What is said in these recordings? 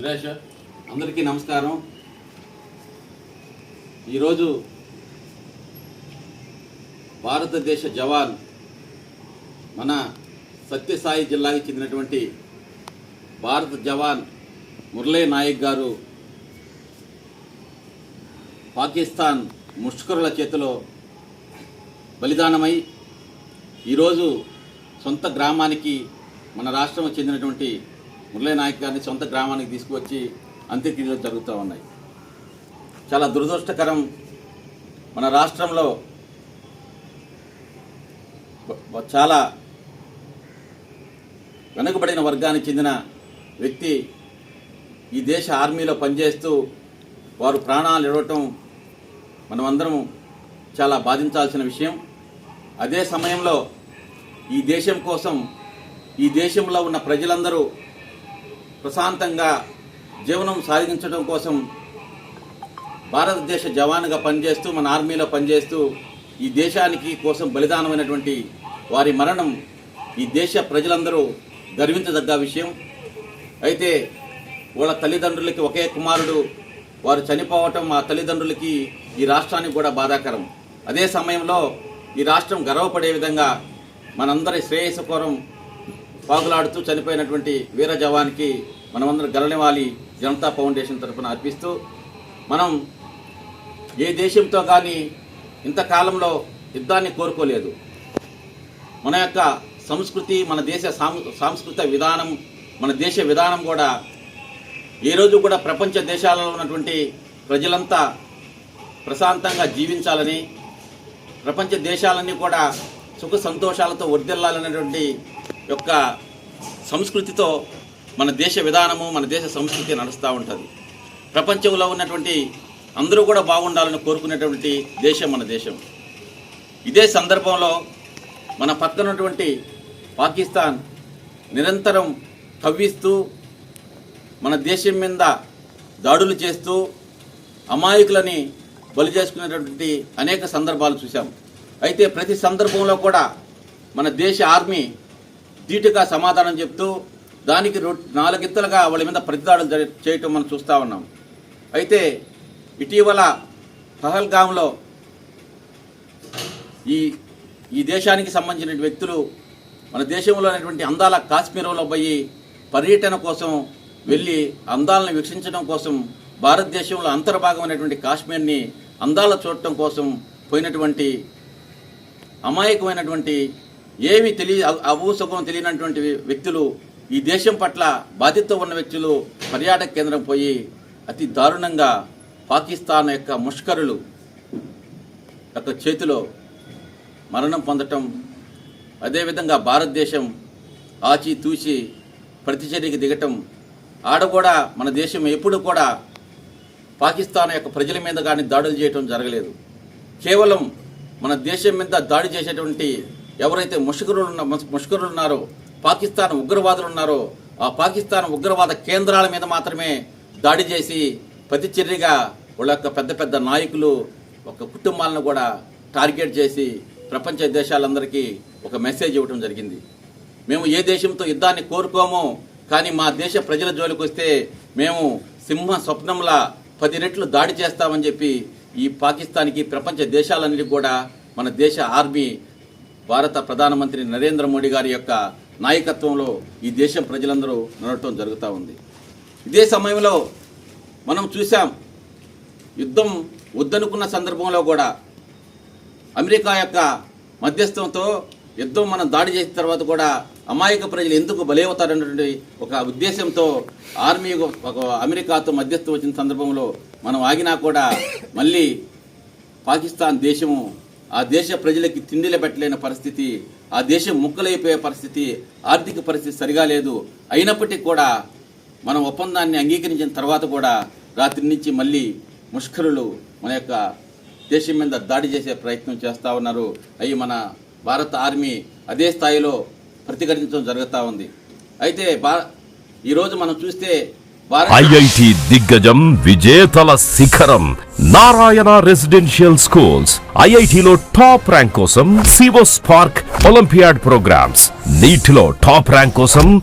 సురేష్ అందరికీ నమస్కారం. ఈరోజు భారతదేశ జవాన్ మన సత్యసాయి జిల్లాకి చెందినటువంటి భారత జవాన్ మురళీ నాయక్ గారు పాకిస్తాన్ ముష్కరుల చేతిలో బలిదానమై ఈరోజు సొంత గ్రామానికి మన రాష్ట్రం చెందినటువంటి మురళీ నాయక్ గారిని సొంత గ్రామానికి తీసుకువచ్చి అంత్యక్రియలు జరుగుతూ ఉన్నాయి. చాలా దురదృష్టకరం మన రాష్ట్రంలో చాలా వెనుకబడిన వర్గానికి చెందిన వ్యక్తి ఈ దేశ ఆర్మీలో పనిచేస్తూ వారు ప్రాణాలు ఇవ్వటం మనమందరం చాలా బాధించాల్సిన విషయం. అదే సమయంలో ఈ దేశం కోసం ఈ దేశంలో ఉన్న ప్రజలందరూ ప్రశాంతంగా జీవనం సాగించడం కోసం భారతదేశ జవాన్గా పనిచేస్తూ మన ఆర్మీలో పనిచేస్తూ ఈ దేశానికి కోసం బలిదానమైనటువంటి వారి మరణం ఈ దేశ ప్రజలందరూ గర్వించదగ్గ విషయం. అయితే వాళ్ళ తల్లిదండ్రులకి ఒకే కుమారుడు వారు చనిపోవటం ఆ తల్లిదండ్రులకి ఈ రాష్ట్రానికి కూడా బాధాకరం. అదే సమయంలో ఈ రాష్ట్రం గర్వపడే విధంగా మనందరి శ్రేయస్సు కోరం పాకులాడుతూ చనిపోయినటువంటి వీర జవాన్కి మనమందరం గలనివాలి జనతా ఫౌండేషన్ తరఫున అర్పిస్తూ మనం ఏ దేశంతో కానీ ఇంతకాలంలో యుద్ధాన్ని కోరుకోలేదు. మన యొక్క సంస్కృతి మన దేశ సాం- సాంస్కృతిక విధానం మన దేశ విధానం కూడా ఏ రోజు కూడా ప్రపంచ దేశాలలో ఉన్నటువంటి ప్రజలంతా ప్రశాంతంగా జీవించాలని ప్రపంచ దేశాలన్నీ కూడా సుఖ సంతోషాలతో వర్దిల్లాలనేటువంటి యొక్క సంస్కృతితో మన దేశ విధానము మన దేశ సంస్కృతి నడుస్తూ ఉంటుంది. ప్రపంచంలో ఉన్నటువంటి అందరూ కూడా బాగుండాలని కోరుకునేటువంటి దేశం మన దేశం. ఇదే సందర్భంలో మన పక్కనటువంటి పాకిస్తాన్ నిరంతరం కవ్విస్తూ మన దేశం మీద దాడులు చేస్తూ అమాయకులని బలి చేసుకునేటటువంటి అనేక సందర్భాలు చూసాం అయితే ప్రతి సందర్భంలో కూడా మన దేశ ఆర్మీ ధీటుగా సమాధానం చెప్తూ దానికి రొ- నాలుగింతలుగా వాళ్ళ మీద ప్రతిదాడులు చేయటం మనం చూస్తూ ఉన్నాం. అయితే ఇటీవల పహల్గాంలో ఈ ఈ దేశానికి సంబంధించిన వ్యక్తులు మన దేశంలో ఉన్నటువంటి అందాల కాశ్మీరంలో పోయి పర్యటన కోసం వెళ్ళి అందాలను వీక్షించడం కోసం భారతదేశంలో అంతర్భాగమైనటువంటి కాశ్మీర్ని అందాల చూడటం కోసం పోయినటువంటి అమాయకమైనటువంటి ఏమి తెలియ అభూసుఖం తెలియనటువంటి వ్యక్తులు ఈ దేశం పట్ల బాధ్యత ఉన్న వ్యక్తులు పర్యాటక కేంద్రం పోయి అతి దారుణంగా పాకిస్తాన్ యొక్క ముష్కరులు యొక్క చేతిలో మరణం పొందటం అదేవిధంగా భారతదేశం ఆచి తూచి ప్రతిచర్యకి దిగటం ఆడ కూడా మన దేశం ఎప్పుడు కూడా పాకిస్తాన్ యొక్క ప్రజల మీద కానీ దాడులు చేయటం జరగలేదు. కేవలం మన దేశం మీద దాడి చేసేటువంటి ఎవరైతే ముష్కరులు ఉన్న ముష్కరులు ఉన్నారో పాకిస్తాన్ ఉగ్రవాదులు ఉన్నారో ఆ పాకిస్తాన్ ఉగ్రవాద కేంద్రాల మీద మాత్రమే దాడి చేసి ప్రతిచర్యగా వాళ్ళ యొక్క పెద్ద పెద్ద నాయకులు ఒక కుటుంబాలను కూడా టార్గెట్ చేసి ప్రపంచ దేశాలందరికీ ఒక మెసేజ్ ఇవ్వడం జరిగింది. మేము ఏ దేశంతో యుద్ధాన్ని కోరుకోము కానీ మా దేశ ప్రజల జోలికి వస్తే మేము సింహ స్వప్నంలా పది రెట్లు దాడి చేస్తామని చెప్పి ఈ పాకిస్తాన్కి ప్రపంచ దేశాలన్నిటికీ కూడా మన దేశ ఆర్మీ భారత ప్రధానమంత్రి నరేంద్ర మోడీ గారి యొక్క నాయకత్వంలో ఈ దేశం ప్రజలందరూ నడవటం జరుగుతూ ఉంది. ఇదే సమయంలో మనం చూసాం యుద్ధం వద్దనుకున్న సందర్భంలో కూడా అమెరికా యొక్క మధ్యస్థంతో యుద్ధం మనం దాడి చేసిన తర్వాత కూడా అమాయక ప్రజలు ఎందుకు బలవుతారన్నటువంటి ఒక ఉద్దేశంతో ఆర్మీ ఒక అమెరికాతో మధ్యస్థం వచ్చిన సందర్భంలో మనం ఆగినా కూడా మళ్ళీ పాకిస్తాన్ దేశము ఆ దేశ ప్రజలకి తిండిలు పెట్టలేని పరిస్థితి ఆ దేశం ముక్కలైపోయే పరిస్థితి ఆర్థిక పరిస్థితి సరిగా లేదు. అయినప్పటికీ కూడా మనం ఒప్పందాన్ని అంగీకరించిన తర్వాత కూడా రాత్రి నుంచి మళ్ళీ ముష్కరులు మన యొక్క దేశం మీద దాడి చేసే ప్రయత్నం చేస్తూ ఉన్నారు. అవి మన భారత ఆర్మీ అదే స్థాయిలో ప్రతిఘటించడం జరుగుతూ ఉంది. అయితే భా ఈరోజు మనం చూస్తే ఐఐటి దిగ్గజం విజేతల శిఖరం నారాయణ రెసిడెన్షియల్ స్కూల్స్ ఐఐటిలో టాప్ ర్యాంక్ కోసం సివో స్పార్క్ ఒలింపియాడ్ ప్రోగ్రామ్స్. నీటిలో టాప్ ర్యాంక్ కోసం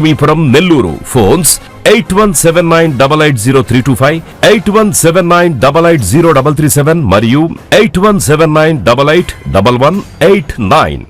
Lakshmipuram Nellore. Phones eight one seven nine double eight zero three two five eight one seven nine double eight zero double three seven మరియు eight one seven nine double eight double one eight nine